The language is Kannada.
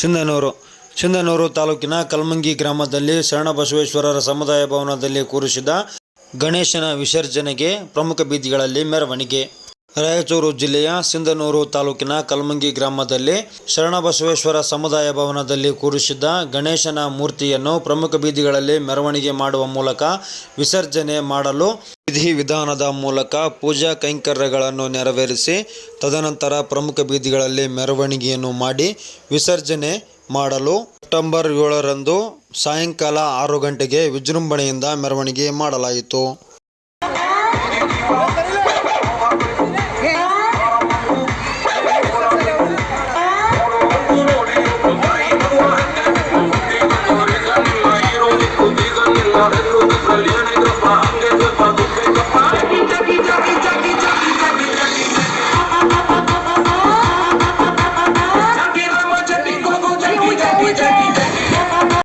ಸಿಂಧನೂರು ಸಿಂಧನೂರು ತಾಲೂಕಿನ ಕಲ್ಮಂಗಿ ಗ್ರಾಮದಲ್ಲಿ ಶರಣಬಸವೇಶ್ವರರ ಸಮುದಾಯ ಭವನದಲ್ಲಿ ಕೂರಿಸಿದ ಗಣೇಶನ ವಿಸರ್ಜನೆಗೆ ಪ್ರಮುಖ ಬೀದಿಗಳಲ್ಲಿ ಮೆರವಣಿಗೆ. ರಾಯಚೂರು ಜಿಲ್ಲೆಯ ಸಿಂಧನೂರು ತಾಲೂಕಿನ ಕಲ್ಮಂಗಿ ಗ್ರಾಮದಲ್ಲಿ ಶರಣಬಸವೇಶ್ವರ ಸಮುದಾಯ ಭವನದಲ್ಲಿ ಕೂರಿಸಿದ್ದ ಗಣೇಶನ ಮೂರ್ತಿಯನ್ನು ಪ್ರಮುಖ ಬೀದಿಗಳಲ್ಲಿ ಮೆರವಣಿಗೆ ಮಾಡುವ ಮೂಲಕ ವಿಸರ್ಜನೆ ಮಾಡಲು ವಿಧಿ ವಿಧಾನದ ಮೂಲಕ ಪೂಜಾ ಕೈಂಕರ್ಯಗಳನ್ನು ನೆರವೇರಿಸಿ, ತದನಂತರ ಪ್ರಮುಖ ಬೀದಿಗಳಲ್ಲಿ ಮೆರವಣಿಗೆಯನ್ನು ಮಾಡಿ ವಿಸರ್ಜನೆ ಮಾಡಲು ಸೆಪ್ಟೆಂಬರ್ ಏಳರಂದು ಸಾಯಂಕಾಲ ಆರು ಗಂಟೆಗೆ ವಿಜೃಂಭಣೆಯಿಂದ ಮೆರವಣಿಗೆ ಮಾಡಲಾಯಿತು. Jackie, Jackie.